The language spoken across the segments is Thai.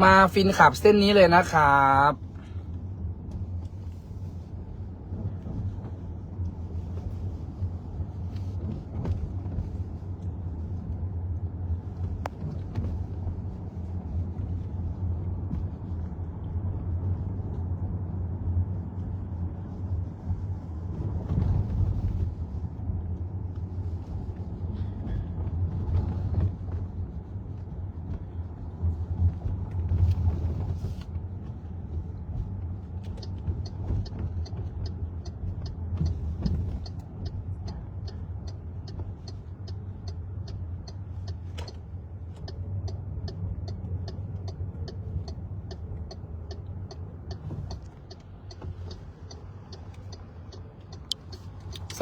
มาฟินขับเส้นนี้เลยนะครับ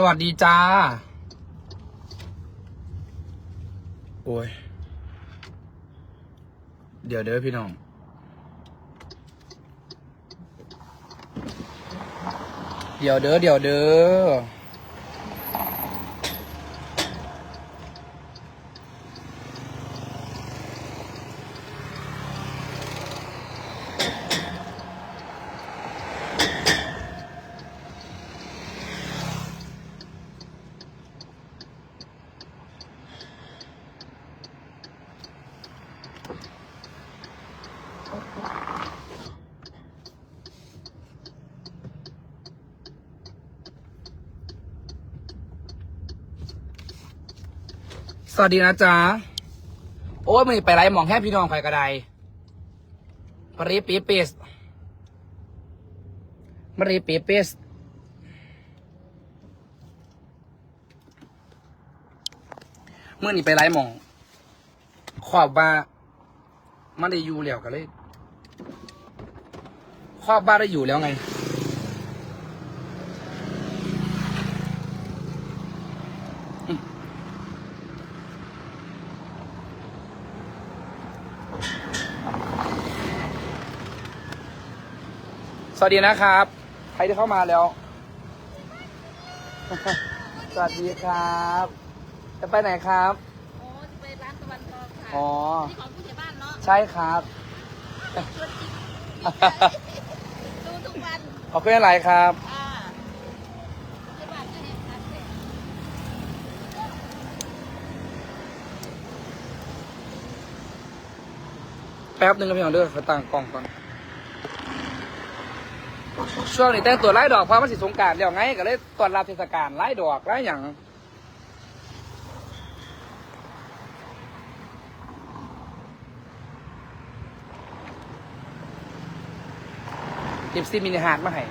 วัสดีจ้า โอ้ย เดี๋ยวเด้อพี่น้อง เดี๋ยวเด้อเดี๋ยวเด้อ วัสดีนะจ๊ะ โอ้ยมันไปไรหมองแค่พี่น้องไฟกระไดปรีปีเปสมรีปีเปสเมื่อนี่ไปไรหมอง ขอบว่ามันได้อยู่แล้วกันเลย ขอบบ้านได้อยู่แล้วไง สวัสดีนะครับ ใครที่เข้ามาแล้ว สวัสดีครับ จะไปไหนครับ โอ้จะไปร้านตะวันทองค่ะอ๋อนี่ของผู้ใหญ่บ้านเนาะใช่ครับตัวจริงดูทุกวันขอบคุณอะไรครับ อ่าผู้ใหญ่บ้านก็เห็นชัดเลยแป๊บหนึ่งครับพี่น้องเด้อขอตั้งกล้องก่อน ช่วงนี้แต่งตัวไล่ดอกเพราะมันสิสงกรารแล้วไงก็เลยตอนรับเทศกาลไล่ดอกไล่อย่างลิปซีมินิฮาร์ดมาให้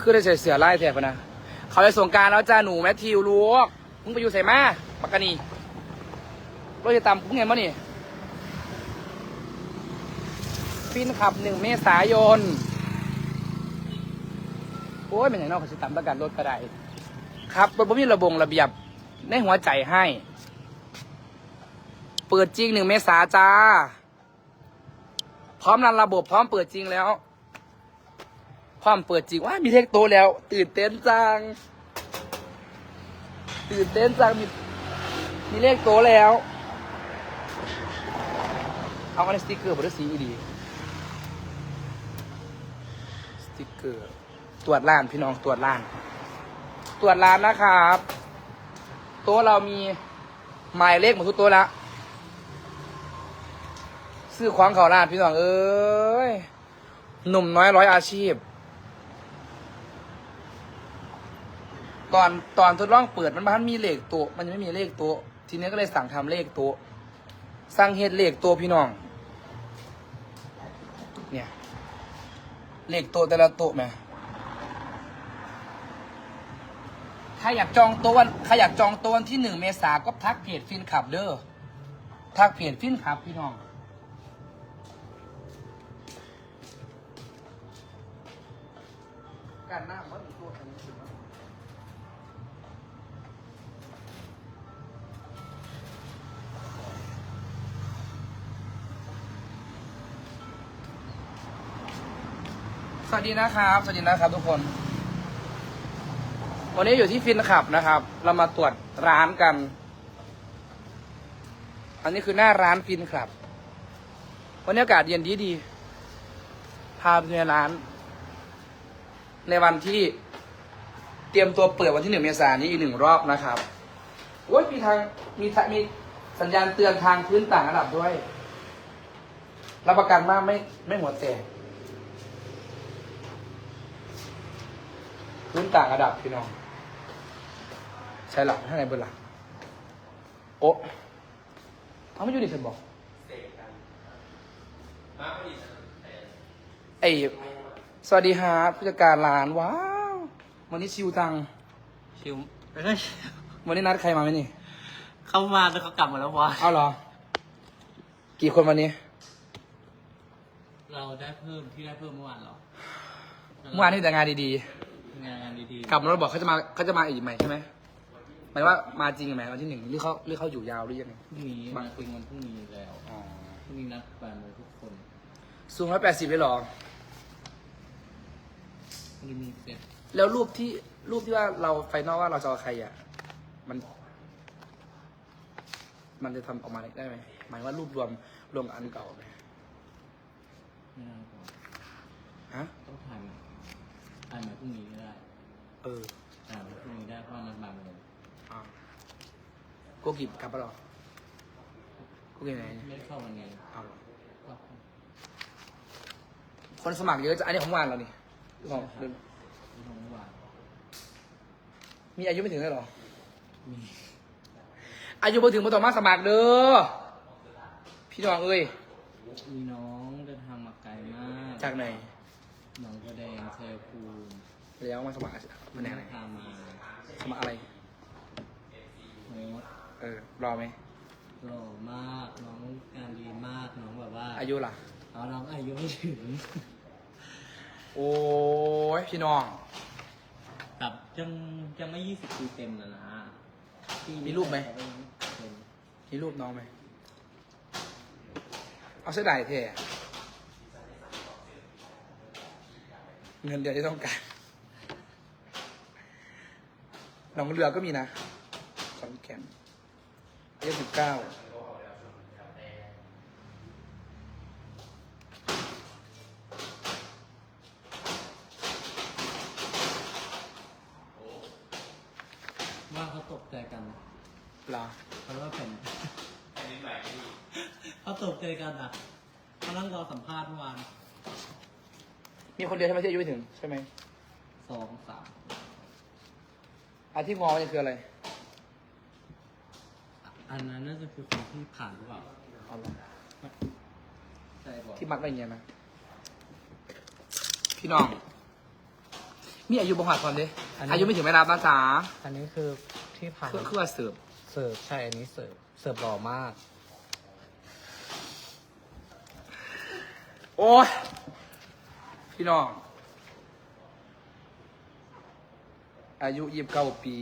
คือได้ใส่เสือไล่แทนพะนะ เขาไปสงกรารแล้วจ้าหนูแมทธิวลูกมึงไปอยู่ใส่มาปักกะนีรถจะตามพุ่งไงมั้นี่ ฟินขับหนึ่งเมษายน โอ้ยเป็นอย่างนอกเขสิตามประกันรถก็ได้ครับรถผมมีระบงระเบียบในหัวใจให้ เปิดจริงหนึ่งเมษาจ้า พร้อมรันระบบพร้อมเปิดจริงแล้ว พร้อมเปิดจริงว่ามีเลขโตแล้ว ตื่นเต้นจัง ตื่นเต้นจังมีมีเลขโตแล้ว เอาอันนี้สติกเกอร์บริสีอีดี ส ติกเกอร์ตรวจร้านพี่น้องตรวจร้าน ตรวจร้านนะครับโต๊ะเรามีหมายเลขหมดทุกโต๊ะแล้วซื้อของเขาร้านพี่น้องเอ้ยหนุ่มน้อยร้อยอาชีพ ตอนตอนทดลองเปิดมันมันมีเลขโต๊ะมันยังไม่มีเลขโต๊ะทีนี้ก็เลยสั่งทำเลขโต๊ะสั่งเฮ็ดเลขโต๊ะพี่น้อง เนี่ย เลขโต๊ะแต่ละโต๊ะไหมใครอยากจองโต๊ะวันใครอยากจองโต๊ะวันที่หนึ่งเมษาก็ทักเพจฟินขับเด้อทักเพจฟินขับพี่น้อง ดีนะครับ สวัสดีนะครับทุกคน วันนี้อยู่ที่ฟินขับนะครับ เรามาตรวจร้านกัน อันนี้คือหน้าร้านฟินครับ วันนี้อากาศเย็นดีดี พาไปในร้าน ในวันที่เตรียมตัวเปิดวันที่หนึ่งเมษายนนี้อีกหนึ่งรอบนะครับโอ้ยมีทางมีมีสัญญาณเตือนทางพื้นต่างระดับด้วย รับประกันว่าไม่ไม่หัวแตก พื้นต่างระดับพี่น้อง ใช่หลักข้างในเบนหลักโอ๊ะเอาไม่อยู่ดิฉันบอกไอ้สวัสดีฮะผู้จัดการร้านว้าว วันนี้ชิวจังชิวไม่ใช่วันนี้นัดใครมาไหมนี่ เข้ามาแล้วเขากลับหมาแล้ววะเอาเหรอ กี่คนวันนี้ เราได้เพิ่มที่ได้เพิ่มเมื่อวานเหรอ เมื่อวานนี่แต่งานดี งานดีๆกลับมาแล้วบอกเขาจะมาเขาจะมาอีกไหมใช่ไหมหมายว่ามาจริงไหมวันที่หนึ่งหรือเขาหรือเขาอยู่ยาวหรือยังไงๆพรุ่งนี้บางมาคุยกันพรุ่งนี้แล้วอ๋อพรุ่งนี้นัดแปดโมงทุกคนสูงร้อยแปดสิบเลยเหรอมันจะมีเซตแล้วรูปที่รูปที่ว่าเราไฟนอลว่าเราจะเอาใครอะ มัน มันจะทำออกมาได้ไหมหมายว่ารูปรวมรวมกับอันเก่าไหม ไม่น่าพอ ฮะ ต้องถ่ายใหม่ ถ่ายใหม่พรุ่งนี้ก็ได้เออถ่ายใหม่พรุ่งนี้ได้เพราะนัดบ่ายโมงอ่าโกกิบกลับปะหรอโกกิไหนไม่ได้เข้าวันไงเอาเหรอก็คนสมัครเยอะจะอันนี้ของวานเรานี่ของที่ของเมื่อวานมีอายุไม่ถึงเลยเหรอ มีอายุไม่ถึงมาต่อมาสมัครเด้อ พี่น้องเอ้ย มีน้องเดินทางมาไกลมากจากไหน หนองกระแดงชัยภูมิแล้วมาสมัครมันแนวไหนพามาสมัครอะไรโฮสเออรอไหมหล่อมากน้องงานดีมากน้องแบบว่าอายุล่ะเอาน้องอายุไม่ถึงโอ้ยพี่น้องแบบยังยังไม่ยี่สิบปีเต็มนะนะปีนี้มีรูปไหมเป็นมีรูปน้องไหมเอาเสื้อดายเท่อะ เงินเดือนที่ต้องการน้องเรือก็มีนะขอนแก่นเอสิบเก้าว่าเขาตกใจกันเหรอเพราะว่าเป็นเขาตกใจกันอะเขานั่งรอสัมภาษณ์เมื่อวาน มีคนเดียวใช่ไหมที่อายุไม่ถึงใช่ไหมสองสามอันที่งอนี่คืออะไรอันนั้นน่าจะคือคนที่ผ่านหรือเปล่าเอาเหรอใช่บอกที่มัดไว้อย่างเงี้ยนะพี่น้อง มีอายุบ่หัดก่อนดิอายุไม่ถึงไม่รับนะจ๊ะอันนี้คือที่ผ่านเครื่องเครื่องเสิร์ฟเสิร์ฟใช่อันนี้เสิร์ฟเสิร์ฟหล่อมาก โอ้ย พี่น้อง อายุยี่สิบเก้าปี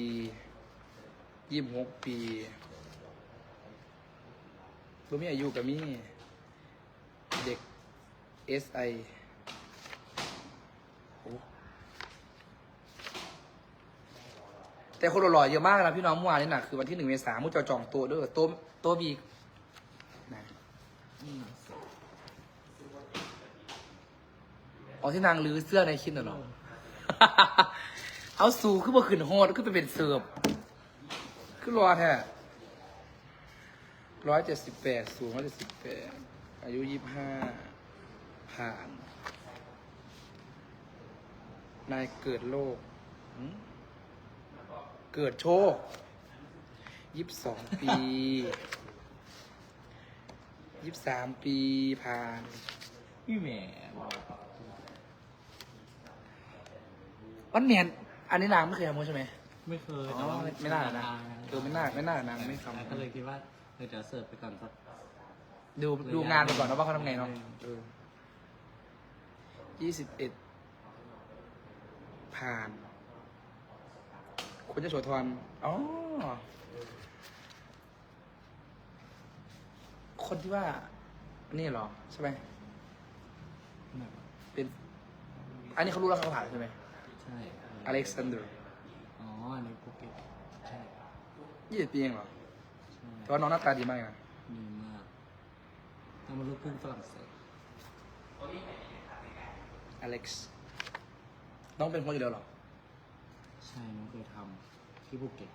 ยี่สิบหกปีรู้มีอายุกับมีเด็ก SI แต่คนหล่อๆเยอะมากนะพี่น้องเมื่อวานนี้นะคือวันที่หนึ่งเมษายนมุจจอจองตัวด้วยตัวตัวบีนะ อ๋อที่นางลื้อเสื้อในคลิปน่ะเหรอ เอาสูขึ้นมาขึ้นโฮดขึ้นไปเป็นเสิร์ฟขึ้นรอแท้ร้อยเจ็ดสิบแปดสูงร้อยเจ็ดสิบแปดอายุยี่สิบห้าผ่าน นายเกิดโลกหืมเกิดโชคยี่สิบสองปียี่สิบสามปีผ่านพี่แหม่ บอกวันเนียนอันนี้นางไม่เคยทำมั้ใช่ไหม ไม่เคยอ๋แต่อว่าไม่ไม่น่านะ เออไม่น่าไม่น่านางไม่ทำก็เลยคิดว่าเออเดี๋ยวเสิร์ฟไปก่อนสัก ดูดูงานไปก่อนนะว่าเขาทำไงเนาะยี่สิบเอ็ดผ่าน คุณจะโสธรอ๋อ คนที่ว่า นี่เหรอ ใช่ไหม เป็น อันนี้เขารู้แล้วเขาผ่านใช่ไหม ใช่อเล็กซานเดอร์อ๋ออันนี้ภูเก็ตใช่ยี่สิบปีเองเหรอใช่แต่ว่าน้องหน้าตาดีมากนะดีมทำมาลูกครึ่งฝรั่งเศสอเล็กซ์น้องเป็นคนอยู่แล้วเหรอใช่น้องเคยทำที่ภูเก็ต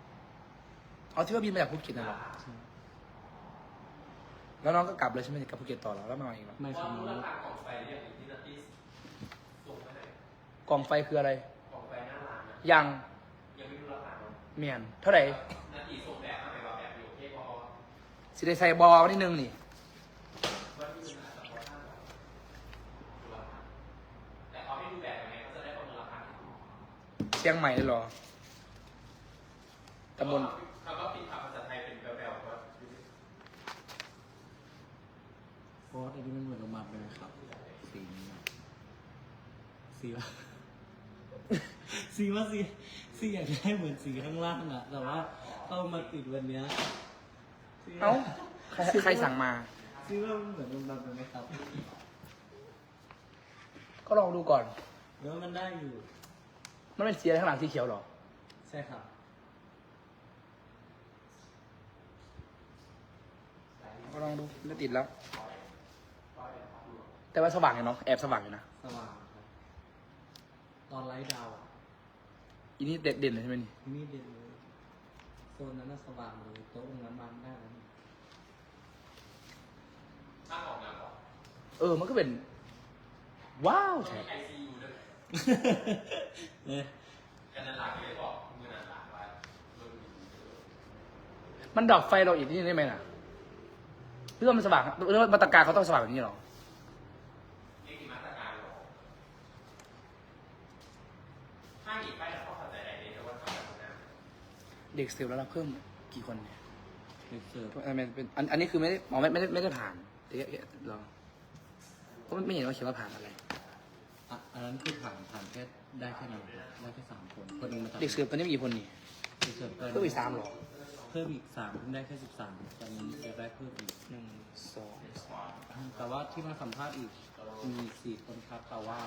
เอาที่ว่าบินมาจากภูเก็ตน่ะเหรอใช่แล้วน้องก็กลับเลยใช่ไหมกลับภูเก็ตต่อเหรอแล้วมาอีกเหรอไม่ครับน้องกล่องไฟคืออะไร ยังเมียนเท่าไหร่สิได้ใส่บอลนิดนึงนี่เชียงใหม่เลยเหรอตำบลโค้ดอันนี้มันเหมือนโรงพยาบาลเลยครับสีนี้อะสีว่า สีว่าสีสีอยากได้เหมือนสีข้างล่างอะแต่ว่าเข้ามาติดวันเนี้ยสีเอ้าใครใครสั่งมา สีว่ามันเหมือนโรงพยาบาลเลยไหมครับก็ลองดูก่อนแล้วมันได้อยู่ มันเป็นสีอะไรข้างหลังสีเขียวเหรอ ใช่ครับก็ลองดูไม่ติดแล้ว แต่ว่าสว่างอยู่เนาะแอบสว่างอยู่นะ สว่างครับ ตอนไลท์ดาวน์อะอีนี่เด็ดเด่นเลยใช่ไหมนี่นี่เด่นเลยโซนนั้นน่ะสว่างเลยโต๊ะตรงนั้นมันได้แล้วนี่เออมันก็เป็น ว้าวแท้เนี่ยมันดับไฟเราอีกนิดนึงได้ไหมล่ะเพื่อมันสว่างเรื่องมาตรการเขาต้องสว่างแบบนี้หรอ เด็กเซลล์แล้วเราเพิ่มกี่คนเนี่ยเด็กเสิร์ฟอันนี้เป็นอันอันนี้คือไม่ได้หมอไม่ไม่ได้ไม่ได้ผ่านแต่แค่รอเพราะไม่เห็นว่าเขียนว่าผ่านอะไร อะอันนั้นคือผ่านผ่านแค่ได้แค่นั้นครับได้แค่สามคนคนหนึงมาจากเด็กเสิร์ฟตอนนี้มีกี่คนนี่เด็กเสิร์ฟเพิ่มอีกสามเหรอเพิ่มอีกสามเพิ่งได้แค่สิบสามตอนนี้จะได้เพิ่มอีก หนึ่งสองสามแต่ว่าที่มาสัมภาษณ์อีกมีสี่คนครับแต่ว่า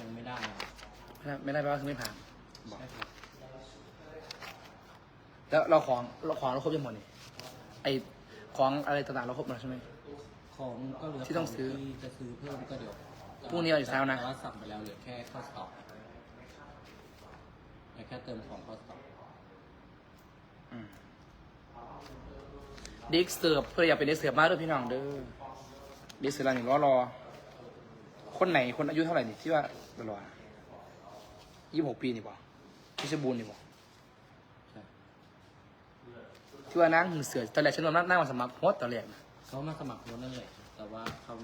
ยังไม่ได้ครับไม่ได้ไม่ได้แปลว่าคือไม่ผ่าน ใช่ครับ แล้วเราของเราของเราครบยังหมดนี่ไอของอะไรต่างๆเราครบหมดแล้วใช่ไหม ของก็เหลือที่ต้องซื้อที่จะซื้อเพิ่มก็เดี๋ยวพรุ่งนี้เราอยู่เช้านะ แต่ว่าสั่งไปแล้วเหลือแค่ข้าวสต็อกเหลือแค่เติมของข้าวสต็อกเด็กเสิร์ฟเพื่ออยากเป็นเด็กเสิร์ฟมากด้วยพี่น้องเด้อเด็กเสิร์ฟเราหนึ่งรอรอ คนไหนคนอายุเท่าไหร่นี่ที่ว่ารอรอยี่สิบหกปีนี่ป่ะพี่ชบูรณ์นี่ป่ะใช่ ที่ว่านั่งหึงเสือตอนแรกฉันว่านั่งมาสมัครโฮสตอนแรกนะเขามาสมัครโน้นนั่นแหละแต่ว่าเขา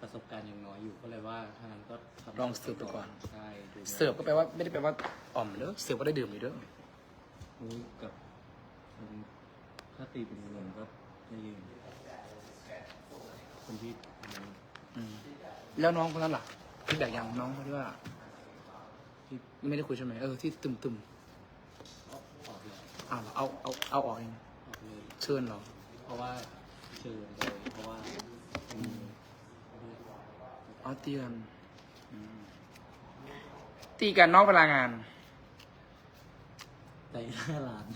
ประสบการณ์ยังน้อยอยู่ก็เลยว่าถ้างั้นก็ทำลองเสิร์ฟดูก่อน ใช่ดูเสิร์ฟก็แปลว่าไม่ได้แปลว่าอ่อมเด้อเสิร์ฟก็ได้ดื่มอยู่เด้อรู้กับคนถ้าตีเป็นเงินก็ไม่ยืนคนที่ทำอืมแล้วน้องคนนั้นล่ะที่แบบยังน้องเขาที่ว่าที่ไม่ได้คุยใช่ไหมเออที่ตึมตึมออกเลยๆอ้าวเหรอเอาเอาเอาออกเองออก เลยเชิญเหรอ เพราะว่าเชิญเลยเพราะว่าอืมอ๋อตีกันอืมตีกันนอกเวลางานแต่หน้าร้าน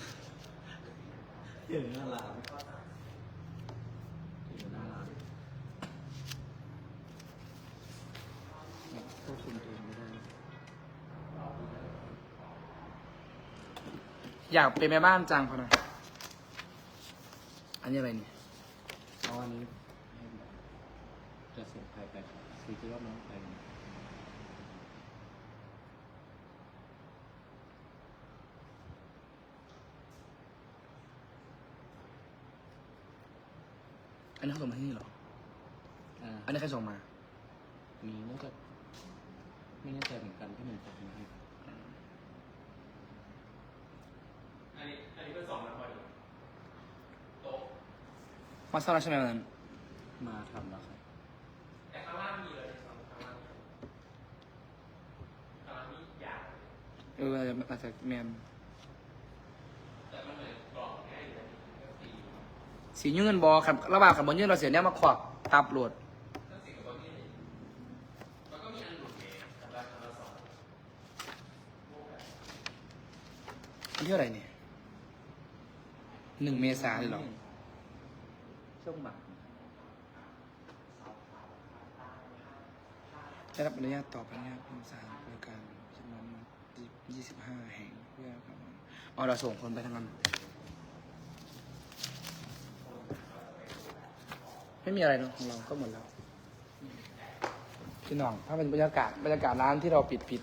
เดี๋ยวหน้าร้านเดี๋ยวหน้าร้านเนี่ยควบคุมตัวเองไม่ได้อยากเป็นแม่บ้านจังพอนะ อันนี้อะไรเนี่ยเพราะวันนี้ให้จะส่งใครไปซีคิดว่าน้องไปไหมอันนี้เขาส่งมาที่นี่เหรอ อ่าอันนี้ใครส่งมา มีน่าจะไม่แน่ใจเหมือนกันที่หนึ่งจะมีให้ มาซ่อนแล้วใช่ไหมวันนั้น มาทำแล้วครับเอออาจจะอาจจะแมนสียื่นเงินบอครับระหว่างขับบนยื่นเราเสียเนี่ยมาขวากตับโหลดวันที่เท่าไหร่เนี่ยหนึ่งเมษายนเลยเหรอ ช่วงบ่ายได้รับอนุญาตต่อพนักงานพิมพ์สารบริการจำนวน25แห่งเพื่อครับเอาเราส่งคนไปทางนั้นไม่มีอะไรเนอะของเราก็หมดแล้วพี่น้องถ้าเป็นบรรยากาศบรรยากาศร้านที่เราปิดปิด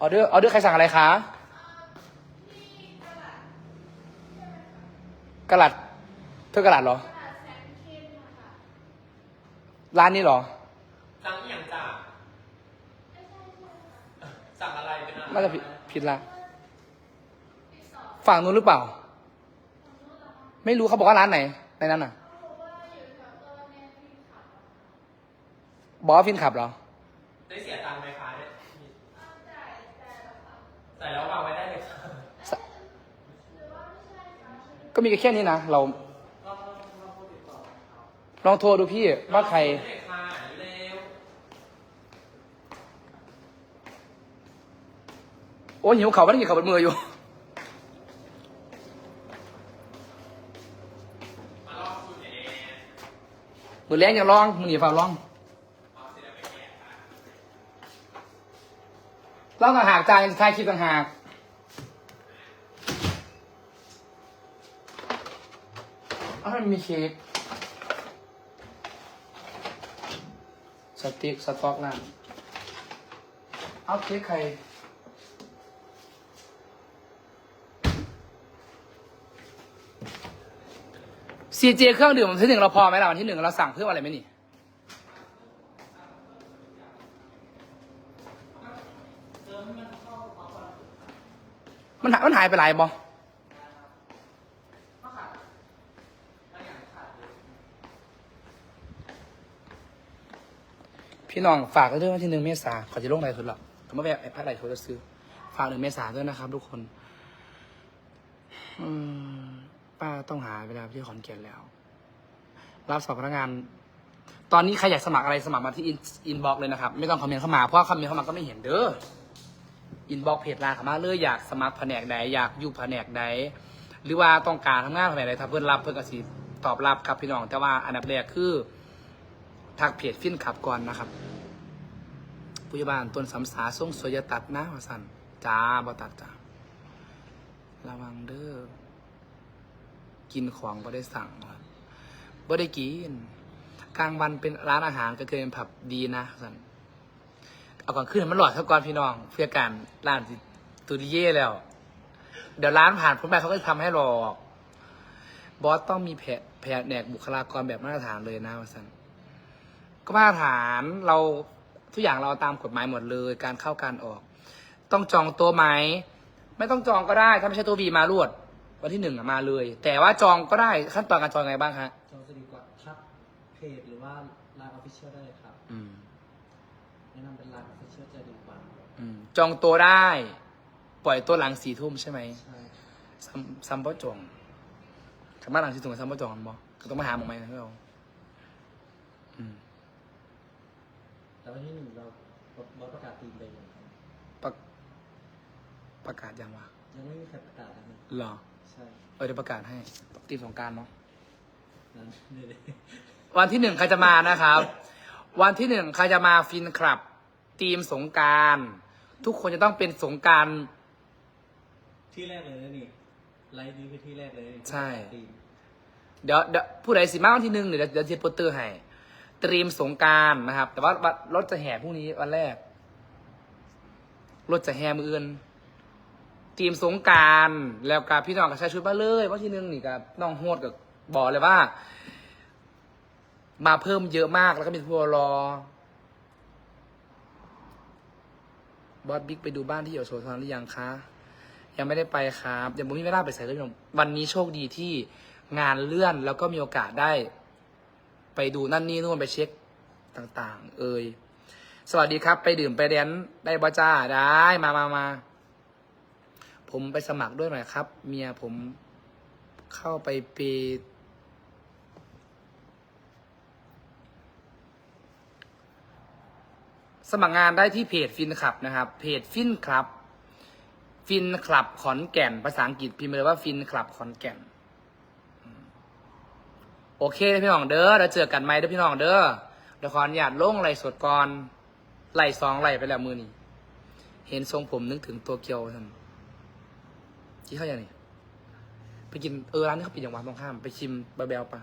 ออเดอร์ออเดอร์ใครสั่งอะไรคะกระหลัด เธอกระหลัดเหรอ ร้านนี้เหรอ สั่งอหย่างจ้าสั่งอะไรเป็นอะไรน่าจะผิดผิดละ ฝั่งนู้นหรือเปล่า ไม่รู้เขาบอกว่าร้านไหน ในนั้นน่ะ บอกว่าฟินขับเหรอ ได้เสียตังค์ไหมคะเนี่ยใส่แล้ววางไว้ได้เลยค่ะสก็มีแค่นี้นะ เรา ลองโทรดูพี่ว่าใคร โอ้ยหิวเขาวไม่ได้กินเขาบนมืออยู่มาลองสูตรเองมือแรงอย่าลอง มือหนีฝ่าลองลองต่างหากจานทายคลิปต่างหากอ้าวมันมีเค้ก ติ๊กสต๊อกนั่นเอาเค้กใครซีเจเครื่องดื่มวันที่หนึ่งเราพอไหมล่ะวันที่หนึ่งเราสั่งเพิ่มอะไรไหมนี่มันหายมันหายไปหลายบอ พี่น้องฝากด้วยวันที่หนึ่งเมษาขอจะลงไรทุนหรอกคำว่าแบบไอ้พระไรทุนจะซื้อ ฝากหนึ่งเมษาด้วยนะครับ ทุกคนป้าต้องหาเวลาที่ขอนแก่นแล้ว รับสอบพนักงาน ตอนนี้ใครอยากสมัครอะไรสมัครมาที่อินบ็อกเลยนะครับ ไม่ต้องคอมเมนต์เข้ามาเพราะคอมเมนต์เข้ามาก็ไม่เห็นเด้ออินบ็อกเพจลาเข้ามาเลยอยากสมัครแผนกใดอยากอยู่แผนกใดหรือว่าต้องการทำงานแผนกใดถ้าเพื่อนรับเพื่อนก็สิตอบรับครับพี่น้อง แต่ว่าอันดับแรกคือทักเพจฟินขับก่อนนะครับ ผู้ใหญ่บ้านต้นสำสาส่งสวยอยตัดนะว่าสันจ้าบ่ตัดจ้าระวังเด้อกินของก็ได้สั่งครับบ่ได้กิน กลางวันเป็นร้านอาหารก็เคยเป็นผับดีนะสันเอาก่อนขึ้นมันหลอดเท่าก่อนพี่น้อง เพื่อการร้านตูดิเย่แล้ว เดี๋ยวร้านผ่านพ้นไปเขาก็จะทำให้หรอกบอสต้องมีแผนแผลแหนกบุคลากรแบบมาตรฐานเลยนะว่าสันก็มาตรฐานเรา ทุกอย่างเราตามกฎหมายหมดเลย การเข้าการออก ต้องจองตัวไหมไม่ต้องจองก็ได้ ถ้าไม่ใช่ตัวบีมารวด วันที่หนึ่งอะมาเลย แต่ว่าจองก็ได้ขั้นตอนการจองไงบ้างฮะจองจะดีกว่าทักเพจหรือว่าไลน์ออฟฟิเชียลได้เลยครับอืมแนะนำเป็นไลน์ออฟฟิเชียลจะดีกว่าอืมจองตัวได้ ปล่อยตัวหลังสี่ทุ่มใช่ไหมใช่ซัมซัมบอจองสามารถหลังสี่ทุ่มกับซัมบอจองกันบอก็ต้องมาหาหมองไหมนะพี่เราอืม แต่วันที่หนึ่งเราบอสประกาศทีมไปยังครับประประกาศยังวะยังไม่มีใครประกาศเลยนะเหรอ ใช่เออเดี๋ยวประกาศให้ตีมสงกรารเนาะ นั้นเลยวันที่หนึ่งใครจะมานะครับ วันที่หนึ่งใครจะมาฟินคลับทีมสงกรารทุกคนจะต้องเป็นสงกรารที่แรกเลยนะนี่ไลฟ์นี้คือที่แรกเลยใช่ ทีมเดี๋ยวเดี๋ยวผู้ใดสิมาวันที่หนึ่งเดี๋ยวเดี๋ยวเดี๋ยวเจโปสเตอร์ให้เตรียมสงการนะครับ แต่ว่ารถจะแห่พรุ่งนี้วันแรก รถจะแห่มืออื่นทีมสงการแล้วกับพี่น้องกับชายชุดมาเลยวันที่หนึ่งนี่กับน้องโฮดกับบอกเลยว่า มาเพิ่มเยอะมากแล้วก็มีทัวร์รอบอสบิ๊กไปดูบ้านที่อยู่โซนทอนหรือยังคะ ยังไม่ได้ไปครับยังไม่มีเวลาไปใส่เลยพี่น้องวันนี้โชคดีที่งานเลื่อนแล้วก็มีโอกาสได้ ไปดูนั่นนี่นู่นไปเช็คต่างๆ เอ่ยสวัสดีครับ ไปดื่มไปแดนได้บอจ้าได้มามามาผมไปสมัครด้วยหน่อยครับ เมียผมเข้าไปเปย์สมัครงานได้ที่เพจฟินคลับนะครับ เพจฟินคลับ ฟินคลับขอนแก่น ภาษาอังกฤษพิมพ์เลยว่าฟินคลับขอนแก่น โอเคพี่น้องเด้อเราเจอกันไหมเด้อพี่น้องเด้อเดี๋ยวขออนุญาตลงไลฟ์สดก่อนไหลสองไหลไปแล้วมือนี่เห็นทรงผมนึกถึงตัวเกียวท่านกินข้าวยังนี่ไปกินเออร้านนี้เขาปิดอย่างวันตรงข้ามไปชิมบะเบลปะ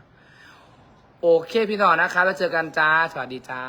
โอเคพี่น้องนะคะ แล้วเจอกันจ้า สวัสดีจ้า